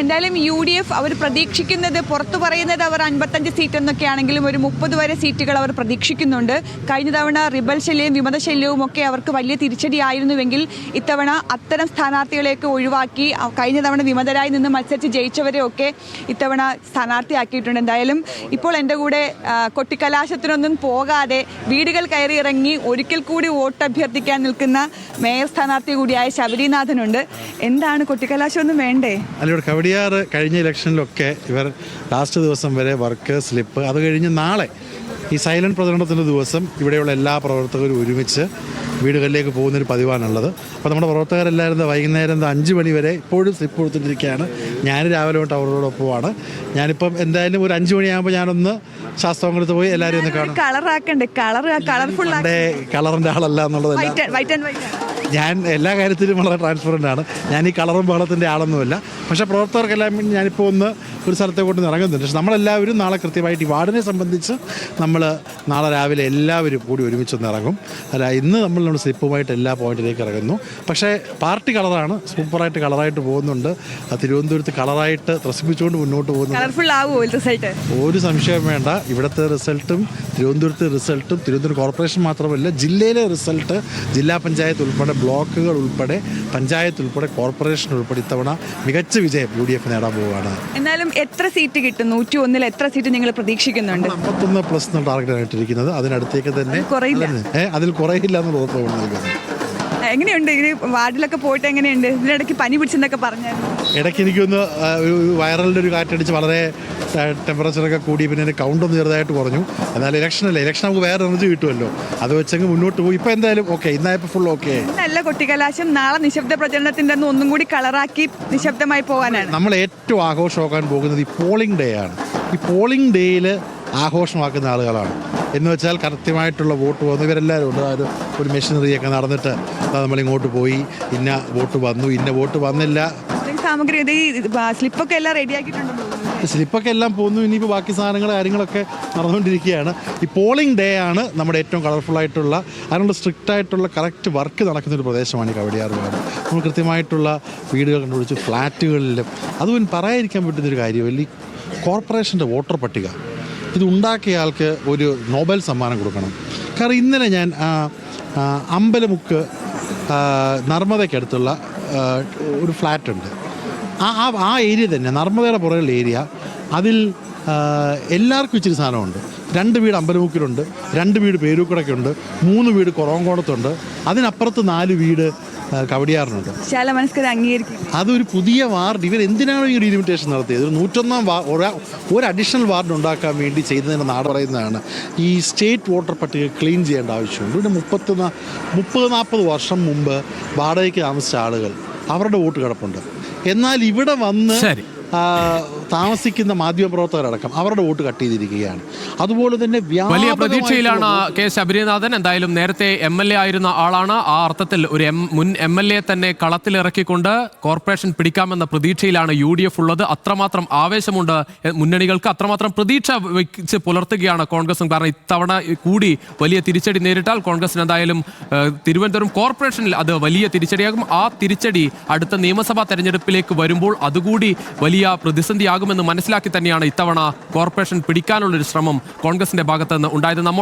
എന്തായാലും U D F അവർ പ്രതീക്ഷിക്കുന്നത് പുറത്തു പറയുന്നത് അവർ അൻപത്തഞ്ച് സീറ്റ് എന്നൊക്കെ ആണെങ്കിലും ഒരു മുപ്പത് വരെ സീറ്റുകൾ അവർ പ്രതീക്ഷിക്കുന്നുണ്ട്. കഴിഞ്ഞ തവണ റിബൽ ശല്യവും വിമതശല്യവും ഒക്കെ അവർക്ക് വലിയ തിരിച്ചടിയായിരുന്നുവെങ്കിൽ ഇത്തവണ അത്തരം സ്ഥാനാർത്ഥികളെയൊക്കെ ഒഴിവാക്കി കഴിഞ്ഞ തവണ വിമതരായി നിന്ന് മത്സരിച്ച് ജയിച്ചവരെയൊക്കെ ഇത്തവണ സ്ഥാനാർത്ഥിയാക്കിയിട്ടുണ്ട്. എന്തായാലും ഇപ്പോൾ എന്റെ കൂടെ കൊട്ടിക്കലാശത്തിനൊന്നും പോകാതെ വീടുകൾ കയറി ഇറങ്ങി ഒരിക്കൽ കൂടി വോട്ട് അഭ്യർത്ഥിക്കാൻ നിൽക്കുന്ന മേയർ സ്ഥാനാർത്ഥി കൂടിയായ ശബരിനാഥനുണ്ട്. എന്താണ് കൊട്ടിക്കലാശമൊന്നും വേണ്ടേ? അല്ല ഇവിടെ കവടിയാർ കഴിഞ്ഞ ഇലക്ഷനിലൊക്കെ ഇവർ ലാസ്റ്റ് ദിവസം വരെ വർക്ക് സ്ലിപ്പ് അത് കഴിഞ്ഞ് നാളെ ഈ സൈലന്റ് പ്രചരണത്തിന്റെ ദിവസം ഇവിടെയുള്ള എല്ലാ പ്രവർത്തകരും ഒരുമിച്ച് വീടുകളിലേക്ക് പോകുന്നൊരു പതിവാണുള്ളത്. അപ്പോൾ നമ്മുടെ പ്രവർത്തകരെല്ലാവരും വൈകുന്നേരം അഞ്ച് മണി വരെ ഇപ്പോഴും സ്ലിപ്പ് കൊടുത്തിട്ടിരിക്കുകയാണ്. ഞാൻ രാവിലെ തൊട്ട് അവരോടൊപ്പമാണ് ഞാനിപ്പം എന്തായാലും ഒരു അഞ്ച് മണിയാകുമ്പോൾ ഞാനൊന്ന് ശാസ്ത്രമംഗലത്ത് പോയി എല്ലാവരും ഒന്ന് കാണും. കളറാക്കണ്ടേ കളർ കളർഫുൾ കളറിന്റെ ആളല്ല എന്നുള്ളതല്ല. ഞാൻ എല്ലാ കാര്യത്തിലും വളരെ ട്രാൻസ്പെറന്റ് ആണ്. ഞാൻ ഈ കളറും ബഹളത്തിന്റെ ആളൊന്നുമല്ല. പക്ഷേ പ്രവർത്തകർക്കെല്ലാം ഞാനിപ്പോൾ ഒന്ന് ഒരു സ്ഥലത്തെ കൊണ്ട് ഇറങ്ങുന്നുണ്ട്. പക്ഷെ നമ്മളെല്ലാവരും നാളെ കൃത്യമായിട്ട് ഈ വാർഡിനെ സംബന്ധിച്ച് നമ്മൾ നാളെ രാവിലെ എല്ലാവരും കൂടി ഒരുമിച്ച് ഒന്ന് ഇറങ്ങും. അല്ല ഇന്ന് നമ്മൾ നമ്മുടെ സ്ലിപ്പുമായിട്ട് എല്ലാ പോയിന്റിലേക്ക് ഇറങ്ങുന്നു. പക്ഷേ പാർട്ടി കളറാണ് സൂപ്പറായിട്ട് കളറായിട്ട് പോകുന്നുണ്ട്. തിരുവനന്തപുരത്ത് കളറായിട്ട് ത്രസിപ്പിച്ചുകൊണ്ട് മുന്നോട്ട് പോകുന്നുണ്ട്. ഒരു സംശയം വേണ്ട. ഇവിടുത്തെ റിസൾട്ടും തിരുവനന്തപുരത്തെ റിസൾട്ടും തിരുവനന്തപുരം കോർപ്പറേഷൻ മാത്രമല്ല ജില്ലയിലെ റിസൾട്ട് ജില്ലാ പഞ്ചായത്ത് ഉൾപ്പെടെ ബ്ലോക്കുകൾ ഉൾപ്പെടെ പഞ്ചായത്ത് ഉൾപ്പെടെ കോർപ്പറേഷൻ ഉൾപ്പെടെ ഇത്തവണ മികച്ച വിജയം യു ഡി എഫ് നേടാൻ പോവുകയാണ്. എന്നാലും എത്ര സീറ്റ് കിട്ടും? നൂറ്റി ഒന്നിൽ എത്ര സീറ്റ് നിങ്ങൾ പ്രതീക്ഷിക്കുന്നുണ്ട്? അമ്പത്തൊന്ന് പ്ലസ് എന്ന ടാർഗറ്റ് ആയിട്ടിരിക്കുന്നത് അതിനടുത്തേക്ക് തന്നെ. അതിൽ കുറയില്ല. എന്നുള്ള ഉറപ്പ് നൽകുന്നത് എങ്ങനെയുണ്ട്? ഇത് വാർഡിലൊക്കെ പോയിട്ട് എങ്ങനെയുണ്ട്? ഇതിനിടയ്ക്ക് പനി പിടിച്ചെന്നൊക്കെ പറഞ്ഞായിരുന്നു. ഇടയ്ക്ക് എനിക്കൊന്ന് ഒരു വൈറലിന്റെ ഒരു കാറ്റടിച്ച് വളരെ ടെമ്പറേച്ചറൊക്കെ കൂടി പിന്നെ എന്റെ കൗണ്ട് ഒന്ന് ചെറുതായിട്ട് കുറഞ്ഞു. എന്നാൽ ഇലക്ഷനല്ല ഇലക്ഷൻ നമുക്ക് വേറെ എനർജി കിട്ടുമല്ലോ. അത് വെച്ചങ്ങ് മുന്നോട്ട് പോയി. ഇപ്പോൾ എന്തായാലും ഓക്കെ ഇന്നായപ്പോൾ ഫുൾ ഓക്കെ നല്ല കൊട്ടിക്കലാശം നാളെ നിശബ്ദ പ്രചരണത്തിന്റെ ഒന്നും കൂടി കളറാക്കി നിശബ്ദമായി പോകാനാണ്. നമ്മൾ ഏറ്റവും ആഘോഷമാക്കാൻ പോകുന്നത് ഈ പോളിംഗ് ഡേ ആണ്. ഈ പോളിംഗ് ഡേയിൽ ആഘോഷമാക്കുന്ന ആളുകളാണ്. എന്ന് വെച്ചാൽ കൃത്യമായിട്ടുള്ള വോട്ട് പോകുന്നു ഇവരെല്ലാവരും ഉണ്ട്. അതായത് ഒരു ഒരു മെഷീനറിയൊക്കെ നടന്നിട്ട് നമ്മൾ ഇങ്ങോട്ട് പോയി. ഇന്ന വോട്ട് വന്നു. ഇന്ന വോട്ട് വന്നില്ല. സാമഗ്രി സ്ലിപ്പൊക്കെ എല്ലാം റെഡിയാക്കിയിട്ടുണ്ട് സ്ലിപ്പൊക്കെ എല്ലാം പോന്നു. ഇനിയിപ്പോൾ ബാക്കി സാധനങ്ങൾ കാര്യങ്ങളൊക്കെ നടന്നുകൊണ്ടിരിക്കുകയാണ്. ഈ പോളിംഗ് ഡേ ആണ് നമ്മുടെ ഏറ്റവും കളർഫുൾ ആയിട്ടുള്ള അതിനുള്ള സ്ട്രിക്റ്റ് ആയിട്ടുള്ള കറക്റ്റ് വർക്ക് നടക്കുന്ന ഒരു പ്രദേശമാണ് ഈ കവടിയാർ വാർഡ് നമ്മൾ കൃത്യമായിട്ടുള്ള വീടുകൾ കണ്ടുപിടിച്ച് ഫ്ലാറ്റുകളിലും അതും പറയാതിരിക്കാൻ പറ്റുന്നൊരു കാര്യമല്ല ഈ കോർപ്പറേഷന്റെ വോട്ടർ പട്ടിക. ഇത് ഉണ്ടാക്കിയ ആൾക്ക് ഒരു നോബൽ സമ്മാനം കൊടുക്കണം. കാരണം ഇന്നലെ ഞാൻ അമ്പലമുക്ക് നർമ്മദയ്ക്കടുത്തുള്ള ഒരു ഫ്ലാറ്റ് ഉണ്ട് ആ ആ ഏരിയ തന്നെ നർമ്മദയുടെ പുറകുള്ള ഏരിയ അതിൽ എല്ലാവർക്കും ഇച്ചിരി സാധനമുണ്ട്. രണ്ട് വീട് അമ്പലമുക്കിലുണ്ട് രണ്ട് വീട് പേരൂക്കടയ്ക്കുണ്ട് മൂന്ന് വീട് കുറവങ്കോണത്തുണ്ട് അതിനപ്പുറത്ത് നാല് വീട് കവടിയാറിനുണ്ട് അംഗീകരിക്കും. അതൊരു പുതിയ വാർഡ്. ഇവർ എന്തിനാണ് ഈ ഒരു ലിമിറ്റേഷൻ നടത്തിയത്? ഒരു നൂറ്റൊന്നാം വാ ഒരു അഡീഷണൽ വാർഡ് ഉണ്ടാക്കാൻ വേണ്ടി ചെയ്തതിന്റെ നാട് പറയുന്നതാണ്. ഈ സ്റ്റേറ്റ് വോട്ടർ പട്ടിക ക്ലീൻ ചെയ്യേണ്ട ആവശ്യമുണ്ട്. പിന്നെ മുപ്പത്തി മുപ്പത് നാൽപ്പത് വർഷം മുമ്പ് വാടകയ്ക്ക് താമസിച്ച ആളുകൾ അവരുടെ വോട്ട് കിടപ്പുണ്ട്. എന്നാൽ ഇവിടെ വന്ന് താമസിക്കുന്ന മാധ്യമപ്രവർത്തകരടക്കം അവരുടെ വോട്ട് കട്ട് ചെയ്തിരിക്കുകയാണ്. അതുപോലെ തന്നെ വലിയ പ്രതീക്ഷയിലാണ് കെ ശബരിനാഥൻ. എന്തായാലും നേരത്തെ എം എൽ എ ആയിരുന്ന ആളാണ്. ആ അർത്ഥത്തിൽ ഒരു എം മുൻ എം എൽ എ തന്നെ കളത്തിലിറക്കിക്കൊണ്ട് കോർപ്പറേഷൻ പിടിക്കാമെന്ന പ്രതീക്ഷയിലാണ് യു ഡി എഫ് ഉള്ളത്. അത്രമാത്രം ആവേശമുണ്ട്. മുന്നണികൾക്ക് അത്രമാത്രം പ്രതീക്ഷ വെച്ച് പുലർത്തുകയാണ് കോൺഗ്രസും. കാരണം ഇത്തവണ കൂടി വലിയ തിരിച്ചടി നേരിട്ടാൽ കോൺഗ്രസിന് എന്തായാലും തിരുവനന്തപുരം കോർപ്പറേഷനിൽ അത് വലിയ തിരിച്ചടിയാകും. ആ തിരിച്ചടി അടുത്ത നിയമസഭാ തെരഞ്ഞെടുപ്പിലേക്ക് വരുമ്പോൾ അതുകൂടി വലിയ പ്രതിസന്ധിയാകുമെന്ന് മനസ്സിലാക്കി തന്നെയാണ് ഇത്തവണ കോർപ്പറേഷൻ പിടിക്കാനുള്ളൊരു ശ്രമം കോൺഗ്രസിന്റെ ഭാഗത്തുനിന്ന് ഉണ്ടായത്.